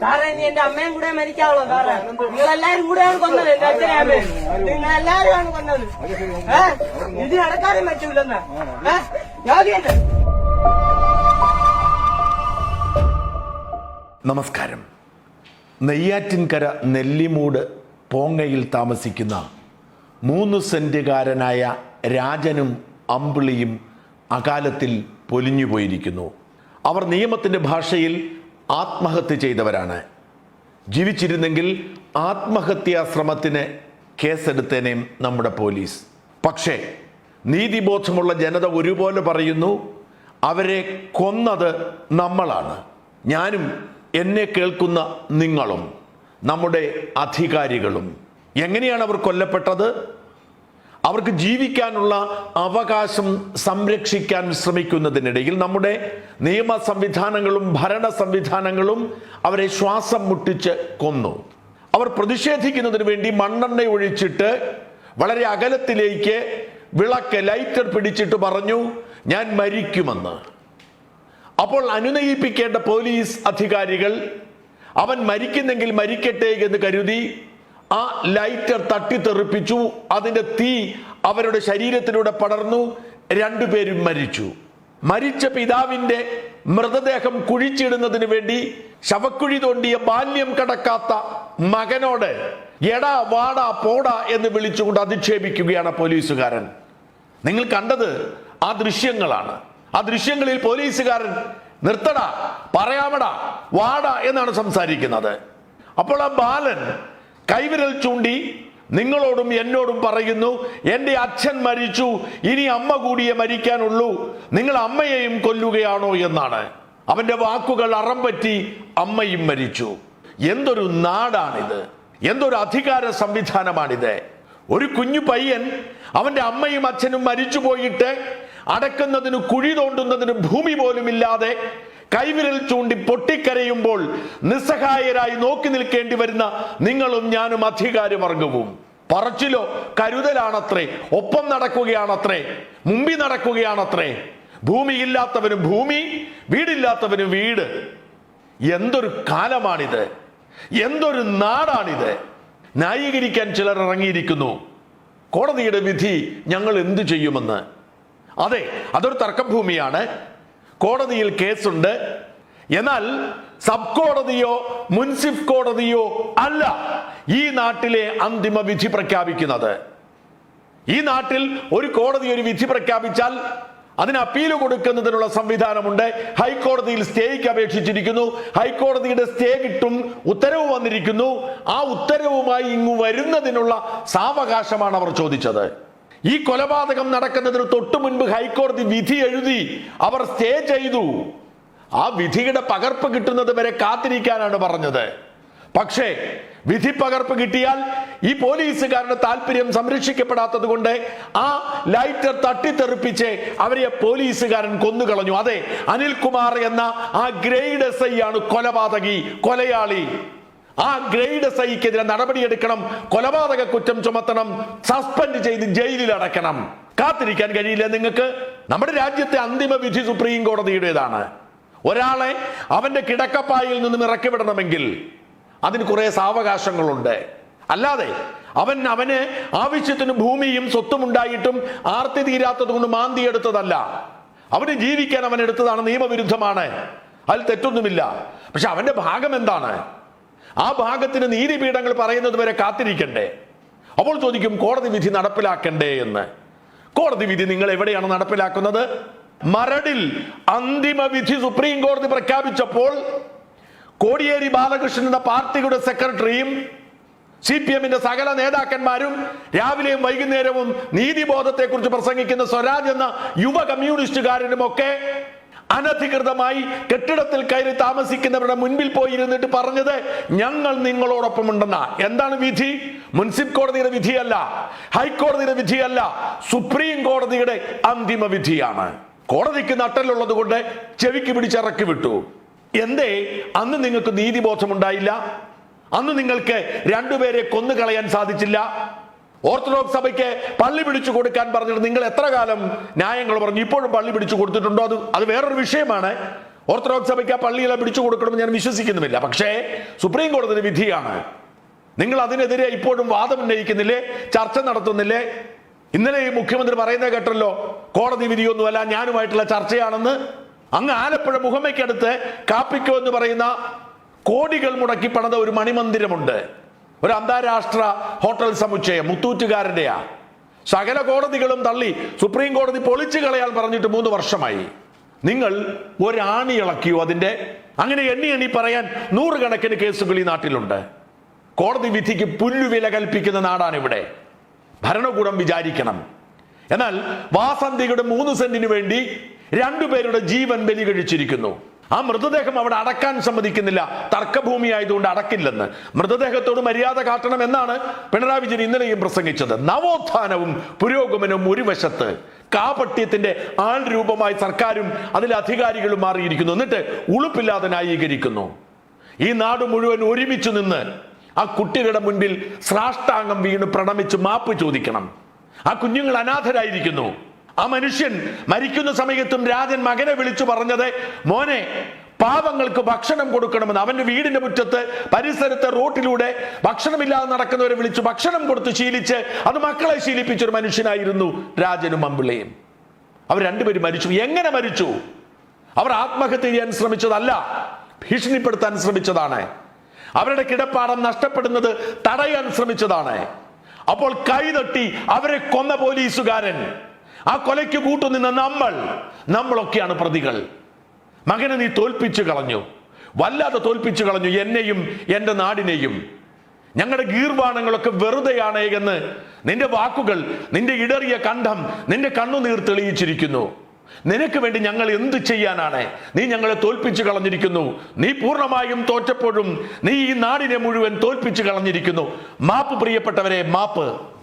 സാറേ ഇനി എന്റെ അമ്മയും കൂടെ മരിക്കാവുള്ളൂ സാറേ. നിങ്ങൾ എല്ലാരും കൂടെയാണ് കൊന്നത് എന്റെ അച്ഛനെ അമ്മയും നിങ്ങൾ എല്ലാവരുമാണ് കൊന്നത്. ഏഹ് ഇത് നടക്കാനും പറ്റൂലെന്ന്. ഏഹ് നമസ്കാരം. നെയ്യാറ്റിൻകര നെല്ലിമൂട് പോങ്ങയിൽ താമസിക്കുന്ന മൂന്ന് സെന്റുകാരനായ രാജനും അമ്പിളിയും അകാലത്തിൽ പൊലിഞ്ഞുപോയിരിക്കുന്നു. അവർ നിയമത്തിന്റെ ഭാഷയിൽ ആത്മഹത്യ ചെയ്തവരാണ്. ജീവിച്ചിരുന്നെങ്കിൽ ആത്മഹത്യാ ശ്രമത്തിന് കേസെടുത്തേനേയും നമ്മുടെ പോലീസ്. പക്ഷേ നീതിബോധമുള്ള ജനത ഒരുപോലെ പറയുന്നു അവരെ കൊന്നത് നമ്മളാണ്. ഞാനും എന്നെ കേൾക്കുന്ന നിങ്ങളും നമ്മുടെ അധികാരികളും. എങ്ങനെയാണ് അവർ കൊല്ലപ്പെട്ടത്? അവർക്ക് ജീവിക്കാനുള്ള അവകാശം സംരക്ഷിക്കാൻ ശ്രമിക്കുന്നതിനിടയിൽ നമ്മുടെ നിയമ സംവിധാനങ്ങളും ഭരണ സംവിധാനങ്ങളും അവരെ ശ്വാസം മുട്ടിച്ച് കൊന്നു. അവർ പ്രതിഷേധിക്കുന്നതിന് വേണ്ടി മണ്ണെണ്ണ ഒഴിച്ചിട്ട് വളരെ അകലത്തിലേക്ക് വിളക്ക് ലൈറ്റർ പിടിച്ചിട്ട് പറഞ്ഞു ഞാൻ മരിക്കുമെന്ന്. അപ്പോൾ അനുനയിപ്പിക്കേണ്ട പോലീസ് അധികാരികൾ അവൻ മരിക്കുന്നെങ്കിൽ മരിക്കട്ടെ എന്ന് കരുതി ആ ലൈറ്റർ തട്ടിത്തെറിപ്പിച്ചു. അതിന്റെ തീ അവരുടെ ശരീരത്തിലൂടെ പടർന്നു രണ്ടുപേരും മരിച്ചു. മരിച്ച പിതാവിന്റെ മൃതദേഹം കുഴിച്ചിടുന്നതിന് വേണ്ടി ശവക്കുഴി തോണ്ടിയ ബാല്യം കടക്കാത്ത മകനോട് എടാ വാടാ പോടാ എന്ന് വിളിച്ചുകൊണ്ട് അധിക്ഷേപിക്കുകയാണ് പോലീസുകാരൻ. നിങ്ങൾ കണ്ടത് ആ ദൃശ്യങ്ങളാണ്. ആ ദൃശ്യങ്ങളിൽ പോലീസുകാരൻ നിർത്തടാ പറയാമടാ വാടാ എന്നാണ് സംസാരിക്കുന്നത്. അപ്പോൾ ആ ബാലൻ കൈവിരൽ ചൂണ്ടി നിങ്ങളോടും എന്നോടും പറയുന്നു എന്റെ അച്ഛൻ മരിച്ചു ഇനി അമ്മ കൂടിയേ മരിക്കാനുള്ളൂ. നിങ്ങൾ അമ്മയെയും കൊല്ലുകയാണോ എന്നാണ്. അവന്റെ വാക്കുകൾ അറം പറ്റി അമ്മയും മരിച്ചു. എന്തൊരു നാടാണിത്. എന്തൊരു അധികാര സംവിധാനമാണിത്. ഒരു കുഞ്ഞു പയ്യൻ അവന്റെ അമ്മയും അച്ഛനും മരിച്ചു പോയിട്ട് അടക്കുന്നതിന് കുഴി തോണ്ടുന്നതിന് ഭൂമി പോലും ഇല്ലാതെ കൈവിരൽ ചൂണ്ടി പൊട്ടിക്കരയുമ്പോൾ നിസ്സഹായരായി നോക്കി നിൽക്കേണ്ടി വരുന്ന നിങ്ങളും ഞാനും അധികാരവർഗവും. പറച്ചിലോ കരുതലാണത്രേ. ഒപ്പം നടക്കുകയാണത്രേ. മുമ്പി നടക്കുകയാണത്രേ. ഭൂമിയില്ലാത്തവന് ഭൂമി വീടില്ലാത്തവന് വീട്. എന്തൊരു കാലമാണിത്. എന്തൊരു നാടാണിത്. ന്യായീകരിക്കാൻ ചിലർ ഇറങ്ങിയിരിക്കുന്നു. കോടതിയുടെ വിധി ഞങ്ങൾ എന്തു ചെയ്യുമെന്ന്. അതെ അതൊരു തർക്കഭൂമിയാണ് കോടതിയിൽ കേസുണ്ട്. എന്നാൽ സബ് കോടതിയോ മുൻസിഫ് കോടതിയോ അല്ല ഈ നാട്ടിലെ അന്തിമ വിധി പ്രഖ്യാപിക്കുന്നത്. ഈ നാട്ടിൽ ഒരു കോടതി ഒരു വിധി പ്രഖ്യാപിച്ചാൽ അതിന് അപ്പീൽ കൊടുക്കുന്നതിനുള്ള സംവിധാനമുണ്ട്. ഹൈക്കോടതിയിൽ സ്റ്റേക്ക് അപേക്ഷിച്ചിരിക്കുന്നു. ഹൈക്കോടതിയുടെ സ്റ്റേ കിട്ടും ഉത്തരവ് വന്നിരിക്കുന്നു. ആ ഉത്തരവുമായി ഇങ്ങു വരുന്നതിനുള്ള സാവകാശമാണ് അവർ ചോദിച്ചത്. ഈ കൊലപാതകം നടക്കുന്നതിന് തൊട്ടു മുൻപ് ഹൈക്കോടതി വിധി എഴുതി അവർ സ്റ്റേ ചെയ്തു. ആ വിധിയുടെ പകർപ്പ് കിട്ടുന്നത് വരെ കാത്തിരിക്കാനാണ് പറഞ്ഞത്. പക്ഷേ വിധി പകർപ്പ് കിട്ടിയാൽ ഈ പോലീസുകാരുടെ താല്പര്യം സംരക്ഷിക്കപ്പെടാത്തത് കൊണ്ട് ആ ലൈറ്റർ തട്ടിത്തെറിപ്പിച്ച് അവരെ പോലീസുകാരൻ കൊന്നുകളഞ്ഞു. അതെ അനിൽകുമാർ എന്ന ആ ഗ്രേഡ് എസ് ഐ ആണ് കൊലപാതകി കൊലയാളി. ആ ഗ്രേഡ് എസ് ഐക്കെതിരെ നടപടിയെടുക്കണം കൊലപാതക കുറ്റം ചുമത്തണം സസ്പെൻഡ് ചെയ്ത് ജയിലിൽ അടക്കണം കാത്തിരിക്കാൻ കഴിയില്ല നിങ്ങൾക്ക്? നമ്മുടെ രാജ്യത്തെ അന്തിമ വിധി സുപ്രീം കോടതിയുടേതാണ്. ഒരാളെ അവന്റെ കിടക്കപ്പായിൽ നിന്നും ഇറക്കിവിടണമെങ്കിൽ അതിന് കുറെ സാവകാശങ്ങളുണ്ട്. അല്ലാതെ അവൻ അവന് ആവശ്യത്തിന് ഭൂമിയും സ്വത്തും ഉണ്ടായിട്ടും ആർത്തി തീരാത്തത് കൊണ്ട് മാന്തി എടുത്തതല്ല. അവന് ജീവിക്കാൻ അവൻ എടുത്തതാണ് നിയമവിരുദ്ധമാണ്. അതിൽ തെറ്റൊന്നുമില്ല. പക്ഷെ അവന്റെ ഭാഗം എന്താണ്? ആ ഭാഗത്തിന് നീതിപീഠങ്ങൾ പറയുന്നത് വരെ കാത്തിരിക്കണ്ടേ? അപ്പോൾ ചോദിക്കും കോടതി വിധി നടപ്പിലാക്കണ്ടേ എന്ന്. കോടതി വിധി നിങ്ങൾ എവിടെയാണ് നടപ്പിലാക്കുന്നത്? മരടിൽ അന്തിമ വിധി സുപ്രീം കോടതി പ്രഖ്യാപിച്ചപ്പോൾ കോടിയേരി ബാലകൃഷ്ണൻ എന്ന പാർട്ടിയുടെ സെക്രട്ടറിയും സി പി എമ്മിന്റെ സകല നേതാക്കന്മാരും രാവിലെയും വൈകുന്നേരവും നീതിബോധത്തെക്കുറിച്ച് പ്രസംഗിക്കുന്ന സ്വരാജ് എന്ന യുവ കമ്മ്യൂണിസ്റ്റുകാരനും ഒക്കെ അനധികൃതമായി കെട്ടിടത്തിൽ കയറി താമസിക്കുന്നവരുടെ മുൻപിൽ പോയി ഇരുന്നിട്ട് പറഞ്ഞത് ഞങ്ങൾ നിങ്ങളോടൊപ്പം ഉണ്ടെന്ന എന്താണ് വിധി? മുൻസിഫ് കോടതിയുടെ വിധിയല്ല ഹൈക്കോടതിയുടെ വിധിയല്ല സുപ്രീം കോടതിയുടെ അന്തിമ വിധിയാണ്. കോടതിക്ക് നട്ടലുള്ളത് കൊണ്ട് ചെവിക്ക് പിടിച്ചിറക്കി വിട്ടു. എന്തേ? അന്ന് നിങ്ങൾക്ക് നീതിബോധമുണ്ടായില്ല? അന്ന് നിങ്ങൾക്ക് രണ്ടുപേരെ കൊന്നുകളയാൻ സാധിച്ചില്ല? ഓർത്തഡോക്സ് സഭയ്ക്ക് പള്ളി പിടിച്ചു കൊടുക്കാൻ പറഞ്ഞിട്ട് നിങ്ങൾ എത്ര കാലം ന്യായങ്ങൾ പറഞ്ഞു? ഇപ്പോഴും പള്ളി പിടിച്ചു കൊടുത്തിട്ടുണ്ടോ? അത് അത് വേറൊരു വിഷയമാണ്. ഓർത്തഡോക്സ് സഭയ്ക്ക് ആ പള്ളിയിലെ പിടിച്ചു കൊടുക്കണമെന്ന് ഞാൻ വിശ്വസിക്കുന്നുമില്ല. പക്ഷേ സുപ്രീം കോടതിയുടെ വിധിയാണ്. നിങ്ങൾ അതിനെതിരെ ഇപ്പോഴും വാദം ഉന്നയിക്കുന്നില്ലേ? ചർച്ച നടത്തുന്നില്ലേ? ഇന്നലെ ഈ മുഖ്യമന്ത്രി പറയുന്നത് കേട്ടല്ലോ കോടതി വിധിയൊന്നുമല്ല ഞാനുമായിട്ടുള്ള ചർച്ചയാണെന്ന്. അങ്ങ് ആലപ്പുഴ മുഹമ്മയ്ക്കടുത്ത് കാപ്പിക്കോ എന്ന് പറയുന്ന കോടികൾ മുടക്കി പണിത ഒരു മണിമന്ദിരമുണ്ട്. ഒരു അന്താരാഷ്ട്ര ഹോട്ടൽ സമുച്ചയം മുത്തൂറ്റുകാരന്റെയാ. സകല കോടതികളും തള്ളി സുപ്രീം കോടതി പൊളിച്ചു കളയാൻ പറഞ്ഞിട്ട് മൂന്ന് വർഷമായി. നിങ്ങൾ ഒരാണി ഇളക്കിയോ അതിന്റെ? അങ്ങനെ എണ്ണി എണ്ണി പറയാൻ നൂറുകണക്കിന് കേസുകൾ ഈ നാട്ടിലുണ്ട്. കോടതി വിധിക്ക് പുല്ലുവില കൽപ്പിക്കുന്ന നാടാണ് ഇവിടെ ഭരണകൂടം വിചാരിക്കണം. എന്നാൽ വാസന്തിയുടെ മൂന്ന് സെന്റിന് വേണ്ടി രണ്ടുപേരുടെ ജീവൻ ബലി കഴിച്ചിരിക്കുന്നു ആ മൃതദേഹം അവിടെ അടക്കാൻ സമ്മതിക്കുന്നില്ല. തർക്കഭൂമി ആയതുകൊണ്ട് അടക്കില്ലെന്ന്. മൃതദേഹത്തോട് മര്യാദ കാട്ടണം എന്നാണ് പിണറായി വിജയൻ ഇന്നലെയും പ്രസംഗിച്ചത്. നവോത്ഥാനവും പുരോഗമനവും ഒരു വശത്ത് കാപട്യത്തിന്റെ ആൾ രൂപമായി സർക്കാരും അതിലെ അധികാരികളും മാറിയിരിക്കുന്നു. എന്നിട്ട് ഉളുപ്പില്ലാതെ ന്യായീകരിക്കുന്നു. ഈ നാട് മുഴുവൻ ഒരുമിച്ച് നിന്ന് ആ കുട്ടികളുടെ മുൻപിൽ സ്രാഷ്ടാംഗം വീണ് പ്രണമിച്ച് മാപ്പ് ചോദിക്കണം. ആ കുഞ്ഞുങ്ങൾ അനാഥരായിരിക്കുന്നു. ആ മനുഷ്യൻ മരിക്കുന്ന സമയത്തും രാജൻ മകനെ വിളിച്ചു പറഞ്ഞത് മോനെ പാവങ്ങൾക്ക് ഭക്ഷണം കൊടുക്കണമെന്ന്. അവന്റെ വീടിന്റെ മുറ്റത്ത് പരിസരത്തെ റോട്ടിലൂടെ ഭക്ഷണമില്ലാതെ നടക്കുന്നവരെ വിളിച്ചു ഭക്ഷണം കൊടുത്ത് ശീലിച്ച് അത് മക്കളെ ശീലിപ്പിച്ച ഒരു മനുഷ്യനായിരുന്നു രാജനും അമ്പിളയും. അവർ രണ്ടുപേരും മരിച്ചു. എങ്ങനെ മരിച്ചു? അവർ ആത്മഹത്യ ചെയ്യാൻ ശ്രമിച്ചതല്ല ഭീഷണിപ്പെടുത്താൻ ശ്രമിച്ചതാണ്. അവരുടെ കിടപ്പാടം നഷ്ടപ്പെടുന്നത് തടയാൻ ശ്രമിച്ചതാണ്. അപ്പോൾ കൈതട്ടി അവരെ കൊന്ന പോലീസുകാരൻ ആ കൊലയ്ക്ക് കൂട്ടുനിന്ന നമ്മൾ നമ്മളൊക്കെയാണ് പ്രതികൾ. മകനെ നീ തോൽപ്പിച്ചു കളഞ്ഞു. വല്ലാതെ തോൽപ്പിച്ചു കളഞ്ഞു എന്നെയും എന്റെ നാടിനെയും. ഞങ്ങളുടെ ഗീർവാണങ്ങളൊക്കെ വെറുതെയാണ് എന്ന് നിന്റെ വാക്കുകൾ നിന്റെ ഇടറിയ കണ്ഠം നിന്റെ കണ്ണുനീർ തെളിയിച്ചിരിക്കുന്നു. നിനക്ക് വേണ്ടി ഞങ്ങൾ എന്ത് ചെയ്യാനാണ്? നീ ഞങ്ങളെ തോൽപ്പിച്ചു കളഞ്ഞിരിക്കുന്നു. നീ പൂർണമായും തോറ്റപ്പോഴും നീ ഈ നാടിനെ മുഴുവൻ തോൽപ്പിച്ചു കളഞ്ഞിരിക്കുന്നു. മാപ്പ് പ്രിയപ്പെട്ടവരെ മാപ്പ്.